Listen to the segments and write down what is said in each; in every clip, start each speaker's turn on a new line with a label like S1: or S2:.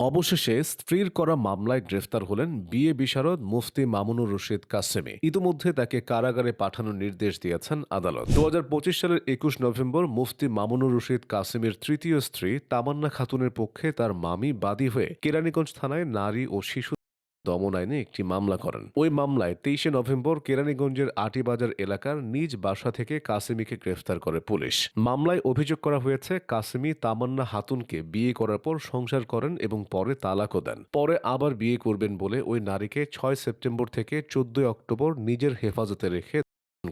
S1: অবশেষে স্ত্রীর করা মামলায় গ্রেফতার হলেন বিয়ে বিশারদ মুফতি মামুনুর রশিদ কাসেমি। ইতিমধ্যে তাকে কারাগারে পাঠানোর নির্দেশ দিয়েছেন আদালত। দু হাজার পঁচিশ সালের একুশ নভেম্বর মুফতি মামুনুর রশিদ কাসেমের তৃতীয় স্ত্রী তামান্না খাতুনের পক্ষে তার মামি বাদী হয়ে কেরানীগঞ্জ থানায় নারী ও শিশু দমন আইনে একটি মামলা করেন। ওই মামলায় তেইশে নভেম্বর কেরানীগঞ্জের আটিবাজার এলাকার নিজ বাসা থেকে কাসিমিকে গ্রেফতার করে পুলিশ। মামলায় অভিযোগ করা হয়েছে, কাসিমি তামান্না হাতুনকে বিয়ে করার পর সংসার করেন এবং পরে তালাকও দেন। পরে আবার বিয়ে করবেন বলে ওই নারীকে ছয় সেপ্টেম্বর থেকে চোদ্দই অক্টোবর নিজের হেফাজতে রেখে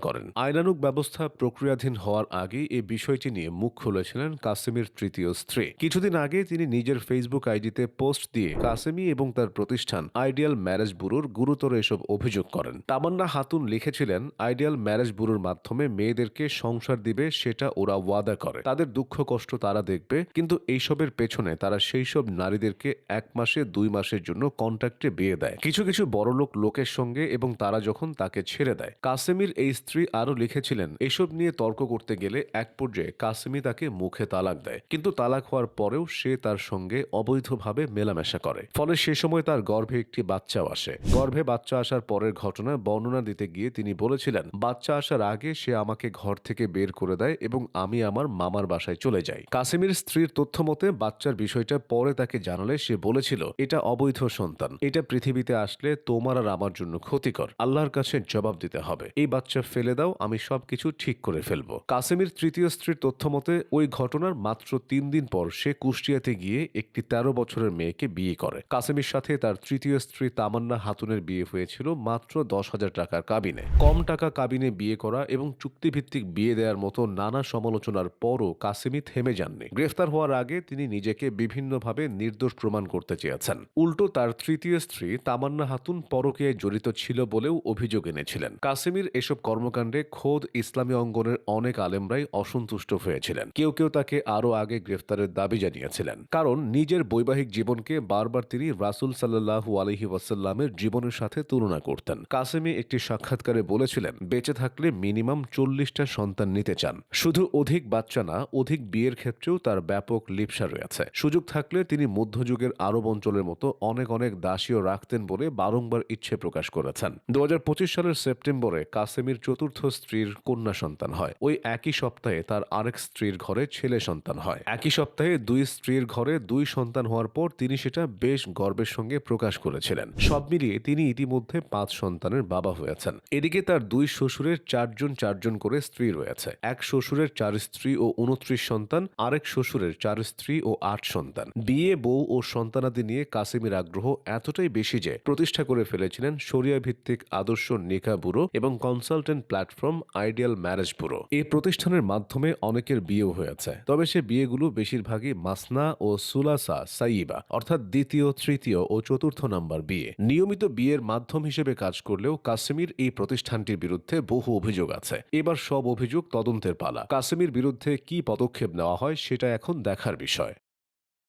S1: করেন। আইনানুগ ব্যবস্থা প্রক্রিয়াধীন হওয়ার আগে এ বিষয়টি নিয়ে মুখ খুলেছিলেন কাসেমের তৃতীয় স্ত্রী। কিছুদিন আগে তিনি নিজের ফেসবুক আইডিতে পোস্ট দিয়ে কাসেমি এবং তার প্রতিষ্ঠান আইডিয়াল ম্যারেজ ব্যুরোর গুরুতর এসব অভিযোগ করেন। তামান্না হাতুন লিখেছিলেন, আইডিয়াল ম্যারেজ ব্যুরোর মাধ্যমে মেয়েদেরকে সংসার দিবে, সেটা ওরা ওয়াদা করে। তাদের দুঃখ কষ্ট তারা দেখবে, কিন্তু এইসবের পেছনে তারা সেই সব নারীদেরকে এক মাসে, দুই মাসের জন্য কন্ট্রাক্টে বিয়ে দেয়। কিছু কিছু বড়লোক লোকের সঙ্গে এবং তারা যখন তাকে ছেড়ে দেয়, কাসেমির এই স্ত্রী আরও লিখেছিলেন, এসব নিয়ে তর্ক করতে গেলে এক পর্যায়ে কাসেমি তাকে মুখে তালাক দেয়। কিন্তু তালাক হওয়ার পরেও সে তার সঙ্গে অবৈধভাবে মেলামেশা করে। ফলে সে সময় তার গর্ভে একটি বাচ্চাও আসে। গর্ভে বাচ্চা আসার পরের ঘটনা বর্ণনা দিতে গিয়ে তিনি বলেছিলেন, বাচ্চা আসার আগে সে আমাকে ঘর থেকে বের করে দেয় এবং আমি আমার মামার বাসায় চলে যাই। কাসেমির স্ত্রীর তথ্য মতে, বাচ্চার বিষয়টা পরে তাকে জানালে সে বলেছিল, এটা অবৈধ সন্তান। এটা পৃথিবীতে আসলে তোমার আর আমার জন্য ক্ষতিকর। আল্লাহর কাছে জবাব দিতে হবে। এই বাচ্চা ফেলে দাও, আমি সবকিছু ঠিক করে ফেলব। কাসেমির তৃতীয় স্ত্রীর তথ্য মতে, ওই ঘটনার মাত্র তিন দিন পর সে কুষ্টিয়াতে গিয়ে একটি তেরো বছরের মেয়েকে বিয়ে করে। কাসেমির সাথে তার তৃতীয় স্ত্রী তামান্না হাতুনের বিয়ে হয়েছিল মাত্র দশ হাজার টাকার কাবিনে। কম টাকা কাবিনে বিয়ে করা এবং চুক্তিভিত্তিক বিয়ে দেওয়ার মতো নানা সমালোচনার পরও কাসেমি থেমে যাননি। গ্রেফতার হওয়ার আগে তিনি নিজেকে বিভিন্নভাবে নির্দোষ প্রমাণ করতে চেয়েছেন। উল্টো তার তৃতীয় স্ত্রী তামান্না হাতুন পরকীয়ায় জড়িত ছিল বলেও অভিযোগ এনেছিলেন। কাসেমির এসব কর্মকাণ্ডে খোদ ইসলামী অঙ্গনের অনেক আলেমরাই অসন্তুষ্ট হয়েছিলেন। কেউ কেউ তাকে আরও আগে গ্রেফতারের দাবি জানিয়েছিলেন। কারণ নিজের বৈবাহিক জীবনকে বারবার তিনি রাসুল সাল্লাহু আলহি ওয়াসাল্লামের জীবনের সাথে তুলনা করতেন। কাসেমি একটি সাক্ষাৎকারে বলেছিলেন, বেঁচে থাকলে মিনিমাম চল্লিশটা সন্তান নিতে চান। শুধু অধিক বাচ্চা না, অধিক বিয়ের ক্ষেত্রেও তার ব্যাপক লিপসা রয়েছে। সুযোগ থাকলে তিনি মধ্যযুগের আরব অঞ্চলের মতো অনেক অনেক দাসীও রাখতেন বলে বারংবার ইচ্ছে প্রকাশ করেছেন। দু হাজার পঁচিশ সালের সেপ্টেম্বরে কাসেমির চতুর্থ স্ত্রীর কন্যা সন্তান হয়। ওই একই সপ্তাহে তার আরেক স্ত্রীর ঘরে ছেলে সন্তান হয়। একই সপ্তাহে দুই স্ত্রীর ঘরে দুই সন্তান হওয়ার পর তিনি সেটা বেশ গর্বের সঙ্গে প্রকাশ করেছিলেন। সব মিলিয়ে তিনি ইতিমধ্যে পাঁচ সন্তানের বাবা হয়েছেন। এদিকে তার দুই শ্বশুরের চারজন চারজন করে স্ত্রী রয়েছে। এক শ্বশুরের চার স্ত্রী ও উনত্রিশ সন্তান, আরেক শ্বশুরের চার স্ত্রী ও আট সন্তান। বিয়ে, বউ ও সন্তানাদি নিয়ে কাসিমের আগ্রহ এতটাই বেশি যে প্রতিষ্ঠা করে ফেলেছিলেন শরিয়া ভিত্তিক আদর্শ নিকা ব্যুরো এবং consultant platform ideal marriage bureau. এই প্রতিষ্ঠানের মাধ্যমে অনেকের বিয়েও হয়েছে। তবে সে বিয়েগুলো বেশিরভাগই মাসনা ও সুলাসা সাইবা অর্থাৎ দ্বিতীয়, তৃতীয় ও চতুর্থ নাম্বার বিয়ে। নিয়মিত বিয়ের মাধ্যম হিসেবে কাজ করলেও কাশ্মীর এই প্রতিষ্ঠানটির বিরুদ্ধে বহু অভিযোগ আছে। এবার সব অভিযোগ তদন্তের পালা। কাশ্মীর বিরুদ্ধে কি পদক্ষেপ নেওয়া হয়, সেটা এখন দেখার বিষয়।